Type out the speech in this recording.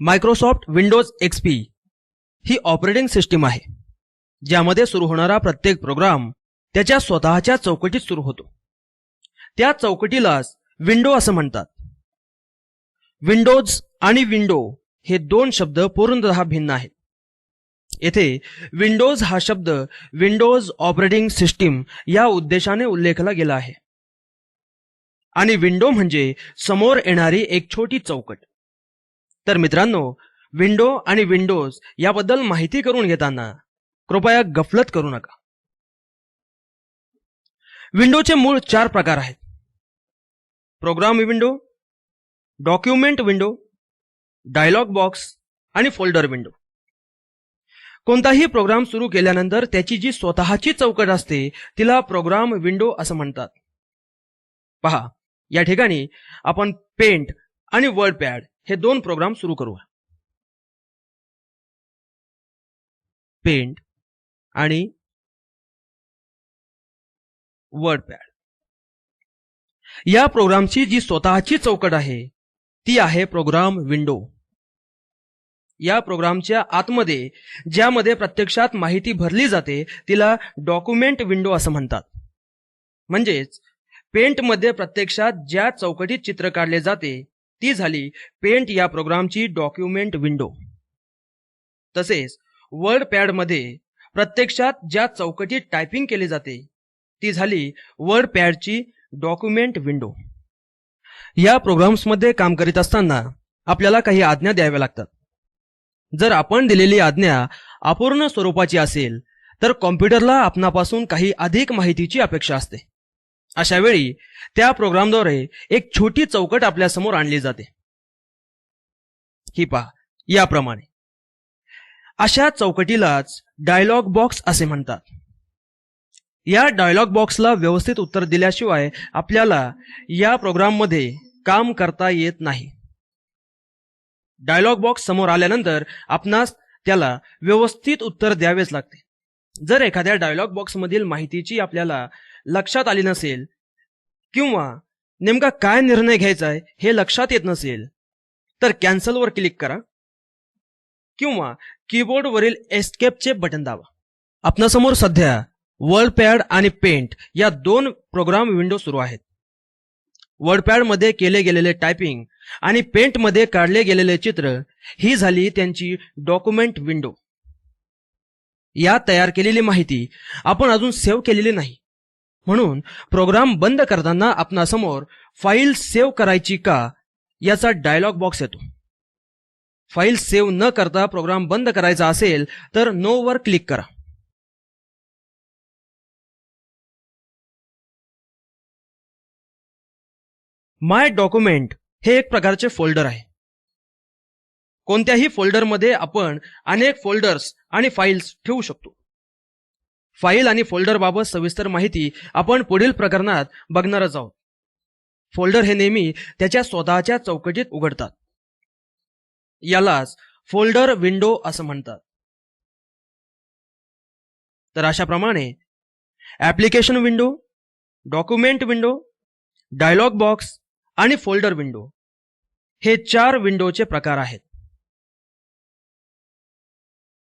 Microsoft Windows XP ही operating system आहे ज्यामध्ये सुरू होणारा प्रत्येक प्रोग्राम त्याच्या स्वतःच्या चौकटीत सुरू होतो. त्या चौकटीलाच विंडो असं म्हणतात. विंडोज आणि विंडो हे दोन शब्द पूर्णतः भिन्न आहेत. येथे विंडोज हा शब्द विंडोज ऑपरेटिंग सिस्टीम या उद्देशाने उल्लेखला गेला आहे. आणि विंडो म्हणजे समोर येणारी एक छोटी चौकट. तर मित्रांनो विंडो आणि विंडोज याबद्दल माहिती करून घेताना कृपया गफलत करू नका. विंडोचे मूळ चार प्रकार आहेत. Program window document window dialog box आणि फोल्डर विंडो. कोणताही प्रोग्राम सुरू केल्यानंतर त्याची जी स्वतःची चौकट असते तिला प्रोग्राम विंडो असं म्हणतात. पहा या ठिकाणी आपण पेंट आणि वर्ड पॅड हे दोन प्रोग्राम सुरू करूया. पेंट आणि वर्डपॅड या प्रोग्रामची जी स्वतःची चौकट आहे ती आहे प्रोग्राम विंडो या प्रोग्रामच्या आतमध्ये ज्यामध्ये प्रत्यक्षात माहिती भरली जाते तिला डॉक्युमेंट विंडो असं म्हणतात. म्हणजेच पेंटमध्ये प्रत्यक्षात ज्या चौकटीत चित्र काढले जाते ती झाली पेंट या प्रोग्रामची डॉक्युमेंट विंडो. तसेच वर्ड पॅडमध्ये प्रत्यक्षात ज्या चौकटीत टायपिंग केली जाते ती झाली वर्ड पॅडची डॉक्युमेंट विंडो. या प्रोग्राम्समध्ये काम करीत असताना आपल्याला काही आज्ञा द्याव्या लागतात. जर आपण दिलेली आज्ञा अपूर्ण स्वरूपाची असेल तर कॉम्प्युटरला आपणापासून काही अधिक माहितीची अपेक्षा असते. अशा वेळी त्या प्रोग्रामद्वारे एक छोटी चौकट आपल्यासमोर आणली जाते. ही पहा याप्रमाणे. अशा चौकटीलाच डायलॉग बॉक्स असे म्हणतात. या डायलॉग बॉक्सला व्यवस्थित उत्तर दिल्याशिवाय आपल्याला या प्रोग्राममध्ये काम करता येत नाही. डायलॉग बॉक्स समोर आल्यानंतर आपणास त्याला व्यवस्थित उत्तर द्यावेच लागते. जर एखाद्या डायलॉग बॉक्समधील माहितीची आपल्याला लक्षात आली नसेल किंवा नेमका काय निर्णय घ्यायचा आहे हे लक्षात येत नसेल तर कॅन्सलवर क्लिक करा किंवा कीबोर्डवरील एस्केपचे बटन दाबा. आपणासमोर सध्या वर्ड पॅड आणि पेंट या दोन प्रोग्राम विंडो सुरू आहेत. वर्डपॅडमध्ये केले गेलेले टायपिंग आणि पेंटमध्ये काढले गेलेले चित्र ही झाली त्यांची डॉक्युमेंट विंडो या तयार केलेली माहिती आपण अजून सेव्ह केलेली नाही. म्हणून प्रोग्राम बंद करताना आपणासमोर फाईल सेव्ह करायची का याचा डायलॉग बॉक्स येतो. फाईल सेव्ह न करता प्रोग्राम बंद करायचा असेल तर नो वर क्लिक करा. माय डॉक्युमेंट हे एक प्रकारचे फोल्डर आहे. कोणत्याही फोल्डरमध्ये आपण अनेक फोल्डर्स आणि फाईल्स ठेवू शकतो. फाईल आणि फोल्डरबाबत सविस्तर माहिती आपण पुढील प्रकरणात बघणारच आहोत. फोल्डर हे नेहमी त्याच्या स्वतःच्या चौकटीत उघडतात. यालाच फोल्डर विंडो असं म्हणतात. तर अशाप्रमाणे application window document window dialog box आणि फोल्डर विंडो हे चार विंडोचे प्रकार आहेत.